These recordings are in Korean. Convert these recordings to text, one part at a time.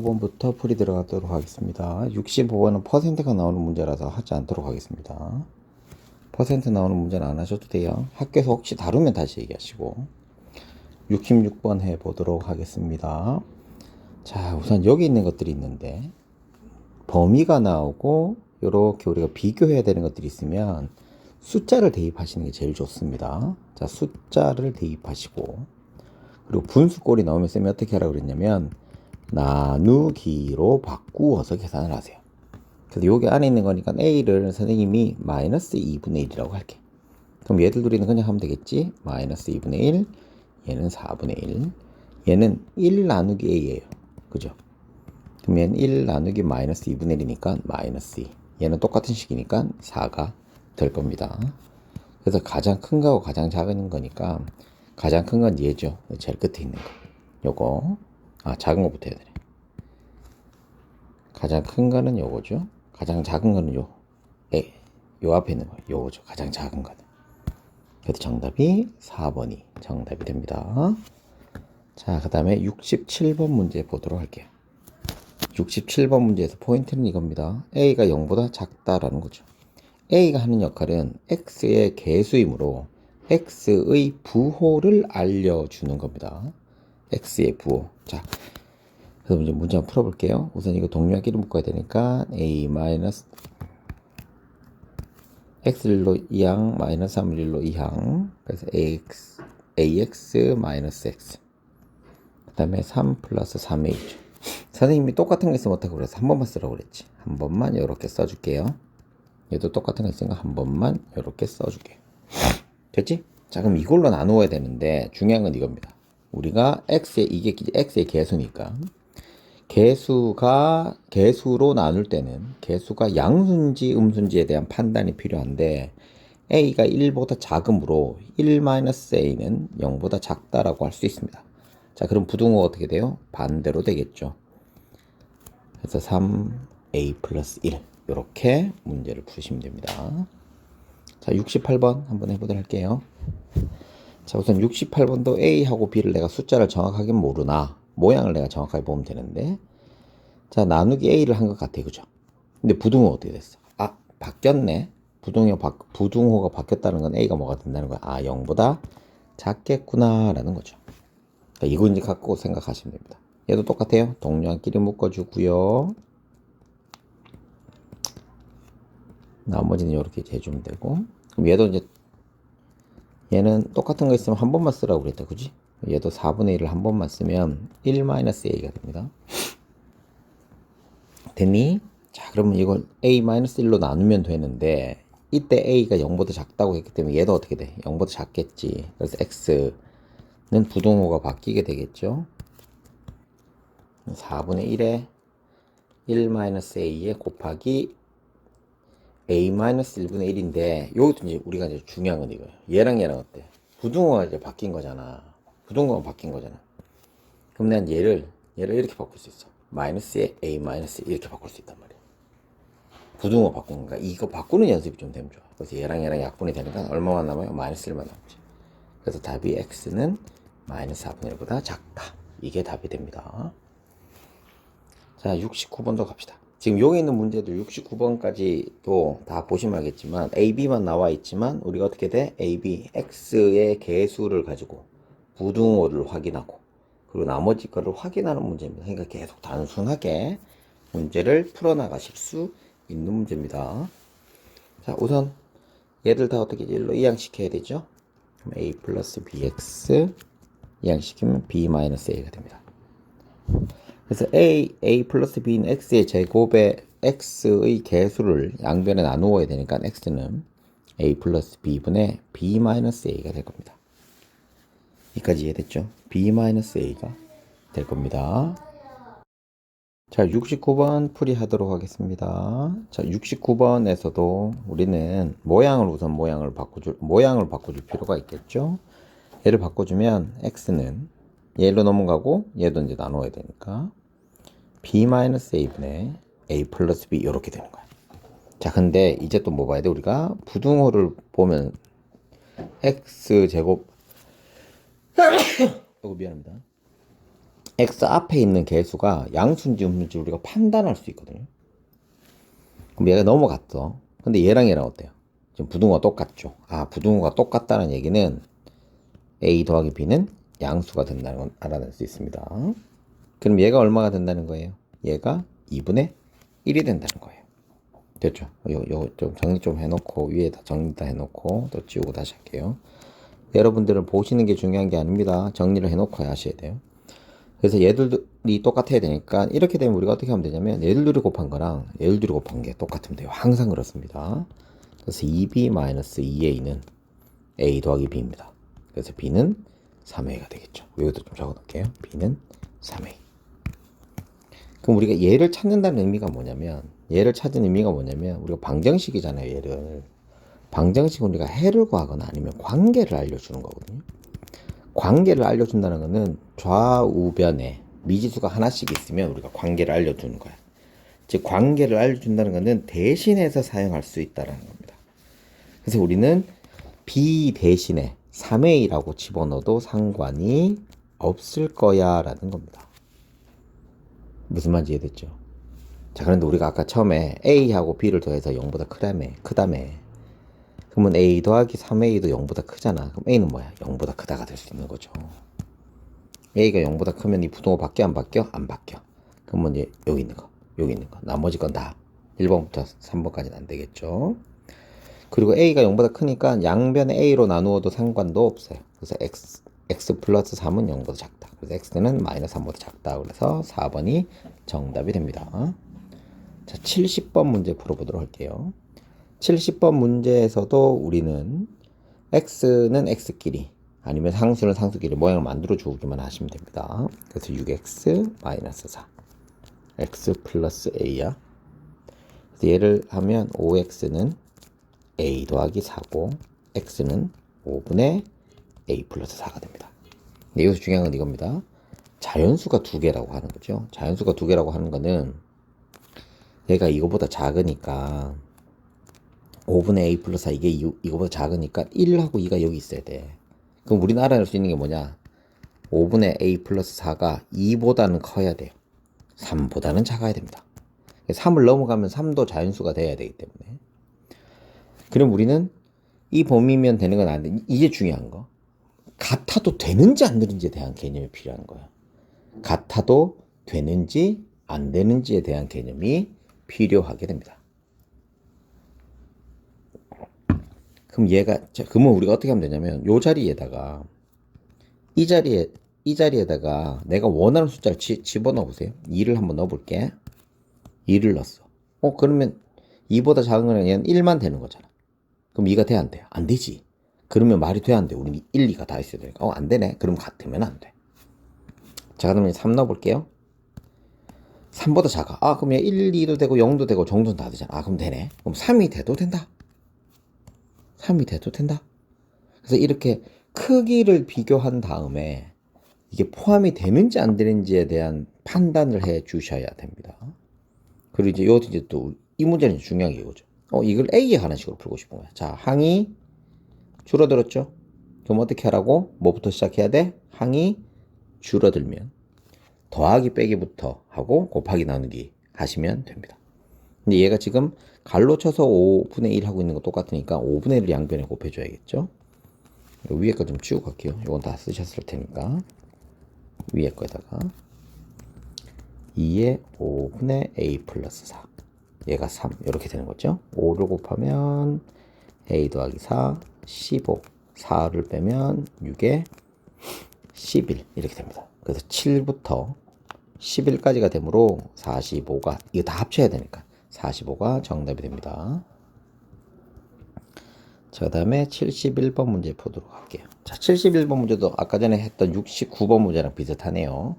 65번부터 풀이 들어가도록 하겠습니다. 65번은 퍼센트가 나오는 문제라서 하지 않도록 하겠습니다. 퍼센트 나오는 문제는 안 하셔도 돼요. 학교에서 혹시 다루면 다시 얘기하시고 66번 해보도록 하겠습니다. 자, 우선 여기 있는 것들이 있는데 범위가 나오고 이렇게 우리가 비교해야 되는 것들이 있으면 숫자를 대입하시는 게 제일 좋습니다. 자, 숫자를 대입하시고 그리고 분수꼴이 나오면 쌤이 어떻게 하라고 그랬냐면 나누기로 바꾸어서 계산을 하세요. 그래서 여기 안에 있는 거니까 A를 선생님이 마이너스 2분의 1이라고 할게. 그럼 얘들 둘이는 그냥 하면 되겠지? 마이너스 2분의 1, 얘는 4분의 1, 얘는 1 나누기 A예요. 그죠? 그러면 1 나누기 마이너스 2분의 1이니까 마이너스 2. 얘는 똑같은 식이니까 4가 될 겁니다. 그래서 가장 큰 거하고 가장 작은 거니까 가장 큰 건 얘죠. 제일 끝에 있는 거. 요거. 아, 작은 거부터 해야 되네. 가장 큰 거는 요거죠. 가장 작은 거는 요. 에, 요 앞에 있는 거. 요거죠. 가장 작은 거는. 그래서 정답이 4번이 정답이 됩니다. 자, 그 다음에 67번 문제 보도록 할게요. 67번 문제에서 포인트는 이겁니다. A가 0보다 작다라는 거죠. A가 하는 역할은 X의 개수이므로 X의 부호를 알려주는 겁니다. X의 부호. 자, 그래서 이제 문제 한번 풀어볼게요. 우선 이거 동료끼리 묶어야 되니까 A 마이너스 X1로 2항 마이너스 3을 1로 2항 그래서 AX AX 마이너스 X 그 다음에 3 플러스 3A죠. 선생님이 똑같은 거 있으면 어떡하고 그래서 한 번만 쓰라고 그랬지. 한 번만 이렇게 써줄게요. 얘도 똑같은 거 있으니까 한 번만 이렇게 써줄게요. 됐지? 자, 그럼 이걸로 나누어야 되는데 중요한 건 이겁니다. 우리가 x의 이게 x의 개수니까 개수가 개수로 나눌 때는 개수가 양수인지 음수인지에 대한 판단이 필요한데 a가 1보다 작으므로 1-a는 0보다 작다라고 할 수 있습니다. 자, 그럼 부등호가 어떻게 돼요? 반대로 되겠죠. 그래서 3a 플러스 1 이렇게 문제를 푸시면 됩니다. 자, 68번 한번 해보도록 할게요. 자, 우선 68번도 A하고 B를 내가 숫자를 정확하게 모르나 모양을 내가 정확하게 보면 되는데 자, 나누기 A를 한 것 같아. 그죠? 근데 부등호 어떻게 됐어? 아, 바뀌었네. 부등호 바, 부등호가 바뀌었다는 건 A가 뭐가 된다는 거야? 아, 0보다 작겠구나 라는 거죠. 자, 이거 이제 갖고 생각하시면 됩니다. 얘도 똑같아요. 동료끼리 묶어주고요. 나머지는 이렇게 재주면 되고 그럼 얘도 이제 얘는 똑같은 거 있으면 한 번만 쓰라고 그랬다 그지 얘도 4분의 1을 한 번만 쓰면 1-a가 됩니다 됐니? 자 그러면 이걸 a-1로 나누면 되는데 이때 a가 0보다 작다고 했기 때문에 얘도 어떻게 돼? 0보다 작겠지 그래서 x는 부동호가 바뀌게 되겠죠 4분의 1에 1-a에 곱하기 a-1분의 1인데 여기도 이제 우리가 이제 중요한 건 이거예요. 얘랑 얘랑 어때? 부등호가 이제 바뀐 거잖아. 부등호가 바뀐 거잖아. 그럼 난 얘를 얘를 이렇게 바꿀 수 있어. 마이너스에 a 마이너스 이렇게 바꿀 수 있단 말이야. 부등호 바꾸는 거야. 이거 바꾸는 연습이 좀 되면 좋아. 그래서 얘랑 얘랑 약분이 되니까 얼마만 남아요? 마이너스 1만 남지. 그래서 답이 x는 마이너스 4분의 1보다 작다. 이게 답이 됩니다. 자, 69번도 갑시다. 지금 여기 있는 문제도 69번까지도 다 보시면 알겠지만 AB만 나와 있지만 우리가 어떻게 돼? AB, X의 개수를 가지고 부등호를 확인하고 그리고 나머지 거를 확인하는 문제입니다. 그러니까 계속 단순하게 문제를 풀어나가실 수 있는 문제입니다. 자, 우선 얘들 다 어떻게 일로 이항시켜야 되죠? 그럼 A 플러스 BX 이항시키면 B 마이너스 A가 됩니다. 그래서 a, a 플러스 b는 x의 제곱에 x의 개수를 양변에 나누어야 되니까 x는 a 플러스 b분의 b 마이너스 a가 될 겁니다. 여기까지 이해됐죠? b 마이너스 a가 될 겁니다. 자, 69번 풀이하도록 하겠습니다. 자, 69번에서도 우리는 모양을 우선 모양을 바꿔줄 모양을 바꿔줄 필요가 있겠죠? 얘를 바꿔주면 x는 얘로 넘어가고 얘도 이제 나눠야 되니까 b-a분의 a 플러스 b 이렇게 되는 거야. 자, 근데 이제 또 뭐 봐야 돼? 우리가 부등호를 보면 x 제곱 이거 미안합니다. x 앞에 있는 개수가 양수인지 음수인지 우리가 판단할 수 있거든요. 그럼 얘가 넘어갔어. 근데 얘랑 얘랑 어때요? 지금 부등호가 똑같죠. 아, 부등호가 똑같다는 얘기는 a 더하기 b는 양수가 된다는 건 알아낼 수 있습니다. 그럼 얘가 얼마가 된다는 거예요? 얘가 2분의 1이 된다는 거예요. 됐죠? 요, 요, 좀 정리 좀 해놓고, 위에다 정리 다 해놓고, 또 지우고 다시 할게요. 여러분들은 보시는 게 중요한 게 아닙니다. 정리를 해놓고 하셔야 돼요. 그래서 얘들이 똑같아야 되니까, 이렇게 되면 우리가 어떻게 하면 되냐면, 얘들 둘이 곱한 거랑 얘들 둘이 곱한 게 똑같으면 돼요. 항상 그렇습니다. 그래서 2b-2a는 a 더하기 b입니다. 그래서 b는 3a가 되겠죠. 여기도 좀 적어 놓을게요. b는 3a. 그럼 우리가 얘를 찾는다는 의미가 뭐냐면 얘를 찾는 의미가 뭐냐면 우리가 방정식이잖아요. 얘를 방정식은 우리가 해를 구하거나 아니면 관계를 알려주는 거거든요. 관계를 알려준다는 거는 좌우변에 미지수가 하나씩 있으면 우리가 관계를 알려주는 거야. 즉 관계를 알려준다는 것은 대신해서 사용할 수 있다는 겁니다. 그래서 우리는 b 대신에 3a라고 집어넣어도 상관이 없을 거야 라는 겁니다. 무슨 말인지 이해됐죠? 자, 그런데 우리가 아까 처음에 a하고 b를 더해서 0보다 크다며, 크다며. 그러면 a 더하기 3a도 0보다 크잖아. 그럼 a는 뭐야? 0보다 크다가 될 수 있는 거죠. a가 0보다 크면 이 부동호 바뀌어 안 바뀌어? 안 바뀌어. 그러면 이제 여기 있는 거, 여기 있는 거. 나머지 건 다 1번부터 3번까지는 안 되겠죠. 그리고 a가 0보다 크니까 양변에 a로 나누어도 상관도 없어요. 그래서 x, x 플러스 3은 0보다 작다. 그래서 x는 마이너스 3보다 작다. 그래서 4번이 정답이 됩니다. 자, 70번 문제 풀어보도록 할게요. 70번 문제에서도 우리는 x는 x끼리 아니면 상수는 상수끼리 모양을 만들어 주기만 하시면 됩니다. 그래서 6x 마이너스 4 x 플러스 a야. 그래서 얘를 하면 5x는 a 더하기 4고 x는 5분의 a 플러스 4가 됩니다. 근데 여기서 중요한 건 이겁니다. 자연수가 두 개라고 하는 거죠. 자연수가 두 개라고 하는 거는 얘가 이거보다 작으니까 5분의 a 플러스 4 이게 이, 이거보다 작으니까 1하고 2가 여기 있어야 돼. 그럼 우리는 알아낼 수 있는 게 뭐냐? 5분의 a 플러스 4가 2보다는 커야 돼요. 3보다는 작아야 됩니다. 3을 넘어가면 3도 자연수가 돼야 되기 때문에. 그럼 우리는 이 범위면 되는 건 아닌데 이게 중요한 거. 같아도 되는지 안 되는지에 대한 개념이 필요한 거야. 같아도 되는지 안 되는지에 대한 개념이 필요하게 됩니다. 그럼 얘가 자, 그러면 우리가 어떻게 하면 되냐면 요 자리에다가 이 자리에 이 자리에다가 내가 원하는 숫자를 지, 집어넣어 보세요. 2를 한번 넣어 볼게. 2를 넣었어. 어 그러면 2보다 작은 거는 얘는 1만 되는 거잖아. 그럼 2가 돼 안 돼? 안 되지. 그러면 말이 돼안 돼? 우리 1, 2가 다 있어야 되니까. 어 안 되네. 그럼 같으면 안 돼. 자 그러면 3 넣어 볼게요. 3보다 작아. 아, 그럼 얘 1, 2도 되고 0도 되고 정도는 다 되잖아. 아, 그럼 되네. 그럼 3이 돼도 된다. 3이 돼도 된다. 그래서 이렇게 크기를 비교한 다음에 이게 포함이 되는지 안 되는지에 대한 판단을 해 주셔야 됩니다. 그리고 이제 요 이제 또 이 문제는 중요한 게 이거죠. 어, 이걸 A에 하는 식으로 풀고 싶은 거야. 자, 항이 줄어들었죠? 그럼 어떻게 하라고? 뭐부터 시작해야 돼? 항이 줄어들면 더하기 빼기부터 하고 곱하기 나누기 하시면 됩니다. 근데 얘가 지금 갈로 쳐서 5분의 1 하고 있는 거 똑같으니까 5분의 1을 양변에 곱해줘야겠죠? 위에 거 좀 치우고 갈게요. 이건 다 쓰셨을 테니까. 위에 거에다가 2에 5분의 a 플러스 4 얘가 3 이렇게 되는 거죠. 5를 곱하면 a 더하기 4 15 4를 빼면 6에 11 이렇게 됩니다. 그래서 7부터 11까지가 되므로 45가 이거 다 합쳐야 되니까 45가 정답이 됩니다. 자, 그 다음에 71번 문제 보도록 할게요. 자, 71번 문제도 아까 전에 했던 69번 문제랑 비슷하네요.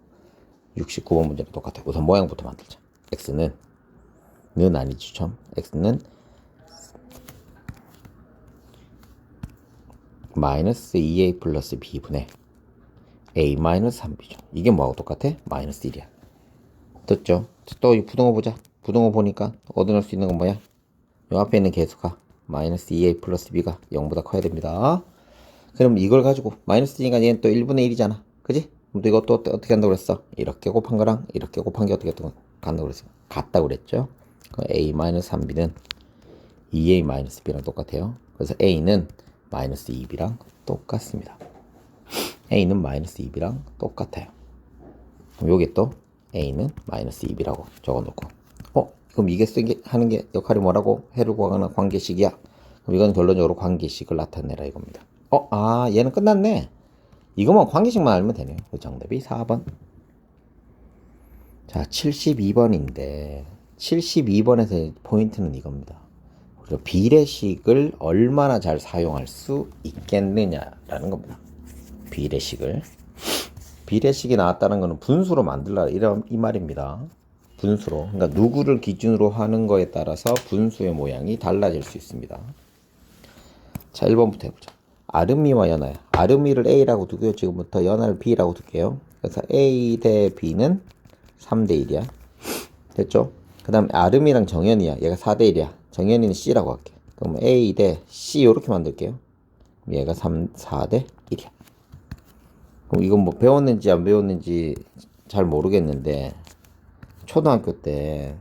69번 문제랑 똑같아요. 우선 모양부터 만들자. x는 는 아니죠, 참. x는 마이너스 2a 플러스 b분의 a 마이너스 3b죠. 이게 뭐하고 똑같아? 마이너스 1이야. 됐죠? 또 이 부동호 보자. 부동호 보니까 얻어낼 수 있는 건 뭐야? 요 앞에 있는 개수가 마이너스 2a 플러스 b가 0보다 커야 됩니다. 그럼 이걸 가지고 마이너스 2니까 얘는 또 1분의 1이잖아. 그지? 그럼 또 이것도 어떻게 한다고 그랬어? 이렇게 곱한 거랑 이렇게 곱한 게 어떻게 또 간다고 그랬어? 같다고 그랬죠? 그럼 A-3B는 2A-B랑 똑같아요. 그래서 A는 마이너스 2B랑 똑같습니다. A는 마이너스 2B랑 똑같아요. 그럼 여기 또 A는 마이너스 2B라고 적어놓고 어? 그럼 이게 쓰기 하는 게 역할이 뭐라고? 해를 구하거나 관계식이야. 그럼 이건 결론적으로 관계식을 나타내라 이겁니다. 어? 아 얘는 끝났네. 이것만 관계식만 알면 되네요. 그 정답이 4번. 자 72번인데 72번에서 포인트는 이겁니다. 우리가 비례식을 얼마나 잘 사용할 수 있겠느냐라는 겁니다. 비례식을 비례식이 나왔다는 것은 분수로 만들라 이런 이 말입니다. 분수로 그러니까 누구를 기준으로 하는 거에 따라서 분수의 모양이 달라질 수 있습니다. 자 1번부터 해보자. 아름이와 연하야. 아름이를 A라고 두고요. 지금부터 연하를 B라고 둘게요. 그래서 A 대 B는 3대 1이야. 됐죠? 그 다음에 아름이랑 정연이야. 얘가 4대 1이야. 정연이는 C라고 할게. 그럼 A 대 C 이렇게 만들게요. 얘가 3, 4 대 1이야. 그럼 이건 뭐 배웠는지 안 배웠는지 잘 모르겠는데 초등학교 때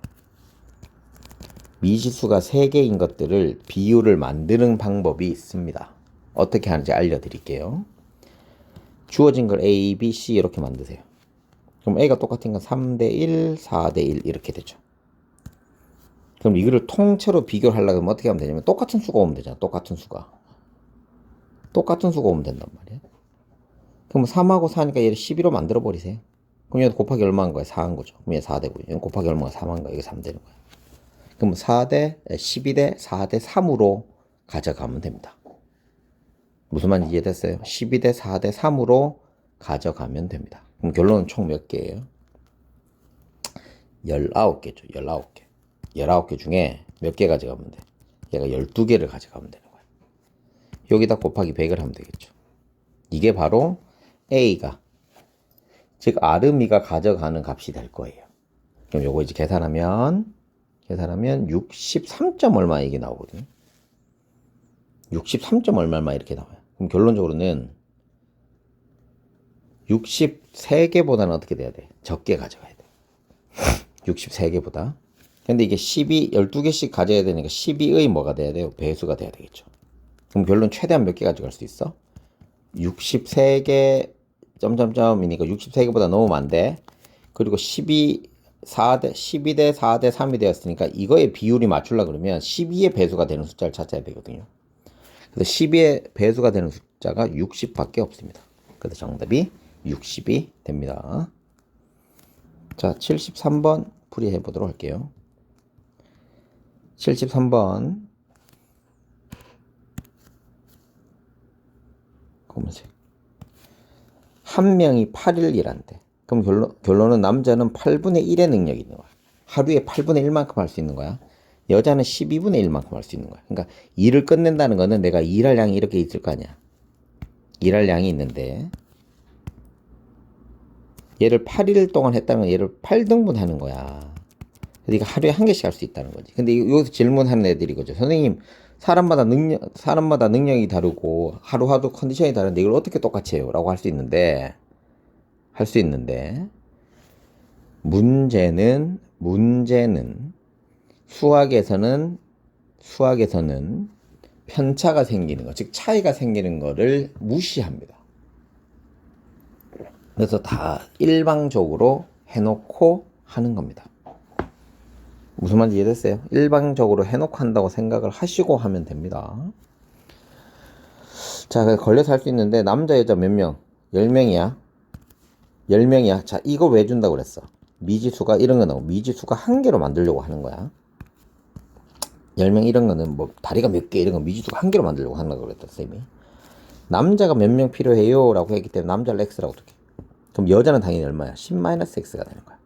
미지수가 3개인 것들을 비율을 만드는 방법이 있습니다. 어떻게 하는지 알려드릴게요. 주어진 걸 A, B, C 이렇게 만드세요. 그럼 A가 똑같은 건 3대 1, 4대 1 이렇게 되죠. 그럼 이거를 통째로 비교를 하려고 하면 어떻게 하면 되냐면 똑같은 수가 오면 되잖아. 똑같은 수가. 똑같은 수가 오면 된단 말이야. 그럼 3하고 4니까 얘를 12로 만들어 버리세요. 그럼 얘도 곱하기 얼마인 거야? 4한 거죠. 그럼 얘 4되고요. 얘는 곱하기 얼마가 3한 거야? 이게 3 되는 거야. 그럼 4대 12대 4대 3으로 가져가면 됩니다. 무슨 말인지 이해됐어요? 12대 4대 3으로 가져가면 됩니다. 그럼 결론은 총 몇 개예요? 19개죠. 19개. 19개 중에 몇 개 가져가면 돼? 얘가 12개를 가져가면 되는 거야. 여기다 곱하기 100을 하면 되겠죠. 이게 바로 A가 즉 아르미가 가져가는 값이 될 거예요. 그럼 요거 이제 계산하면 계산하면 63점 얼마 이게 나오거든요. 63점 얼마 얼마 이렇게 나와요. 그럼 결론적으로는 63개보다는 어떻게 돼야 돼? 적게 가져가야 돼. 63개보다. 근데 이게 12, 12개씩 가져야 되니까 12의 뭐가 돼야 돼요? 배수가 돼야 되겠죠. 그럼 결론 최대한 몇 개 가져갈 수 있어? 63개 점점점이니까 63개보다 넘으면 안 돼. 그리고 12 4대 12대 4대 3이 되었으니까 이거의 비율이 맞추려 그러면 12의 배수가 되는 숫자를 찾아야 되거든요. 그래서 12의 배수가 되는 숫자가 60밖에 없습니다. 그래서 정답이 60이 됩니다. 자, 73번 풀이해 보도록 할게요. 73번 검은색 한 명이 8일 일한대. 그럼 결론, 결론은 남자는 8분의 1의 능력이 있는 거야. 하루에 8분의 1만큼 할 수 있는 거야. 여자는 12분의 1만큼 할 수 있는 거야. 그러니까 일을 끝낸다는 거는 내가 일할 양이 이렇게 있을 거 아니야. 일할 양이 있는데 얘를 8일 동안 했다면 얘를 8등분 하는 거야. 그러니까 하루에 한 개씩 할 수 있다는 거지. 근데 여기서 질문하는 애들이 거죠. 선생님, 사람마다 능력, 사람마다 능력이 다르고 하루하루 컨디션이 다른데 이걸 어떻게 똑같이 해요? 라고 할 수 있는데, 할 수 있는데, 문제는, 문제는 수학에서는, 수학에서는 편차가 생기는 거, 즉 차이가 생기는 거를 무시합니다. 그래서 다 일방적으로 해놓고 하는 겁니다. 무슨 말인지 이해됐어요? 일방적으로 해놓고 한다고 생각을 하시고 하면 됩니다. 자, 걸려서 할 수 있는데, 남자, 여자 몇 명? 10명이야. 10명이야. 자, 이거 왜 준다고 그랬어? 미지수가 이런 거 나오고, 미지수가 한 개로 만들려고 하는 거야. 10명 이런 거는 뭐, 다리가 몇 개 이런 거 미지수가 한 개로 만들려고 한다고 그랬다, 쌤이. 남자가 몇 명 필요해요? 라고 했기 때문에 남자를 X라고 두게. 그럼 여자는 당연히 얼마야? 10-X가 되는 거야.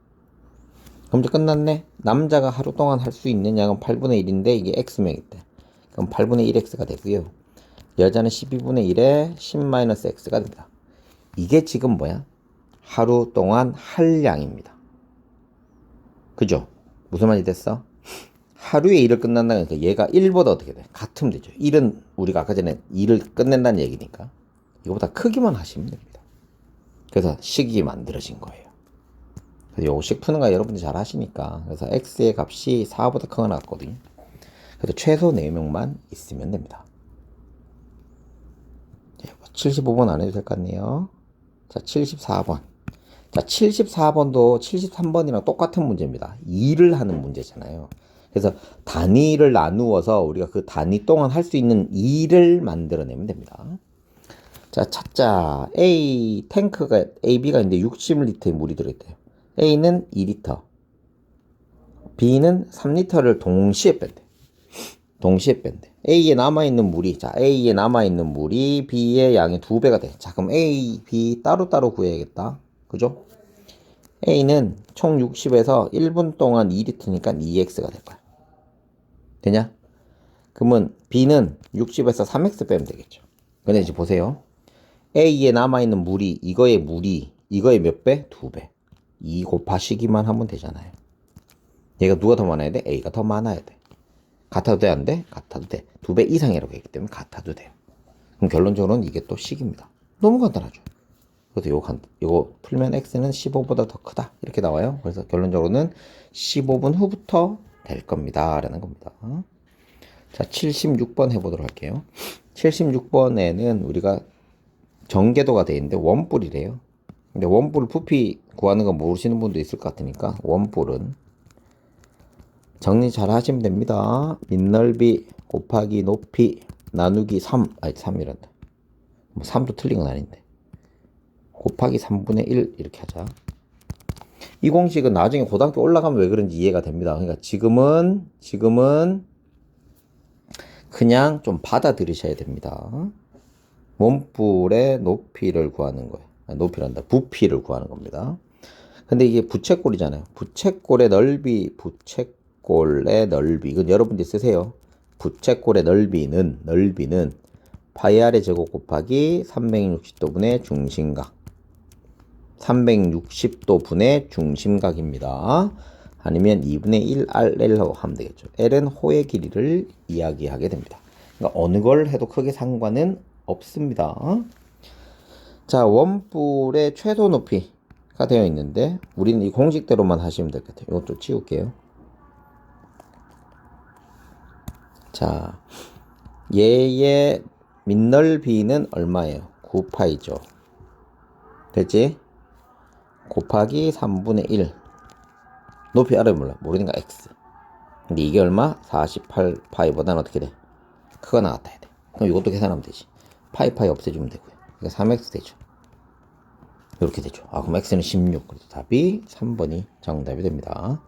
그럼 이제 끝났네. 남자가 하루 동안 할 수 있는 양은 8분의 1인데 이게 x명 있대. 그럼 8분의 1x가 되고요. 여자는 12분의 1에 10-x가 됩니다. 이게 지금 뭐야? 하루 동안 할 양입니다. 그죠? 무슨 말이 됐어? 하루에 일을 끝난다는 거 얘가 1보다 어떻게 돼? 같으면 되죠. 1은 우리가 아까 전에 일을 끝낸다는 얘기니까 이거보다 크기만 하시면 됩니다. 그래서 식이 만들어진 거예요. 요식 푸는 거 여러분들 잘 하시니까. 그래서 x의 값이 4보다 크거나 같거든요. 그래서 최소 4명만 있으면 됩니다. 75번 안 해도 될 것 같네요. 자, 74번. 자, 74번도 73번이랑 똑같은 문제입니다. 2를 하는 문제잖아요. 그래서 단위를 나누어서 우리가 그 단위 동안 할 수 있는 2를 만들어내면 됩니다. 자, 찾자. A 탱크가 AB가 있는데 60리터의 물이 들어있대요. A는 2리터, B는 3리터를 동시에 뺀대. 동시에 뺀대. A에 남아있는 물이, 자, A에 남아있는 물이 B의 양의 두 배가 돼. 자, 그럼 A, B 따로따로 구해야겠다. 그죠? A는 총 60에서 1분 동안 2리터니까 2X가 될 거야. 되냐? 그러면 B는 60에서 3X 빼면 되겠죠. 근데 이제 보세요. A에 남아있는 물이, 이거의 물이, 이거의 몇 배? 두 배. 2 곱하시기만 하면 되잖아요. 얘가 누가 더 많아야 돼? A가 더 많아야 돼. 같아도 돼, 안 돼? 같아도 돼. 두 배 이상이라고 했기 때문에 같아도 돼요. 그럼 결론적으로는 이게 또 식입니다. 너무 간단하죠. 그래서 요거, 간- 요거 풀면 x는 15보다 더 크다. 이렇게 나와요. 그래서 결론적으로는 15분 후부터 될 겁니다. 라는 겁니다. 자, 76번 해보도록 할게요. 76번에는 우리가 정계도가 돼 있는데 원뿔이래요. 근데 원뿔 부피 구하는 거 모르시는 분도 있을 것 같으니까 원뿔은 정리 잘 하시면 됩니다. 밑넓이 곱하기 높이 나누기 3 아니 3이란다. 뭐 3도 틀린 건 아닌데. 곱하기 3분의 1 이렇게 하자. 이 공식은 나중에 고등학교 올라가면 왜 그런지 이해가 됩니다. 그러니까 지금은 지금은 그냥 좀 받아들이셔야 됩니다. 원뿔의 높이를 구하는 거예요. 높이란다. 부피를 구하는 겁니다. 근데 이게 부채꼴이잖아요. 부채꼴의 넓이, 부채꼴의 넓이. 이건 여러분들이 쓰세요. 부채꼴의 넓이는, 넓이는 파이 r의 제곱 곱하기 360도 분의 중심각. 360도 분의 중심각입니다. 아니면 2분의 1 RL로 하면 되겠죠. L은 호의 길이를 이야기하게 됩니다. 그러니까 어느 걸 해도 크게 상관은 없습니다. 자, 원뿔의 최소 높이가 되어 있는데 우리는 이 공식대로만 하시면 될 것 같아요. 이것도 치울게요. 자, 얘의 밑넓이는 얼마예요? 9파이죠. 됐지? 곱하기 3분의 1 높이 알아요 몰라 모르니까 x 근데 이게 얼마? 48파이보다는 어떻게 돼? 크거 나갔다 돼 그럼 이것도 계산하면 되지 파이 파이 없애주면 되고요 그러니까 3x 되죠. 이렇게 되죠. 아 그럼 x는 16 그래서 답이 3번이 정답이 됩니다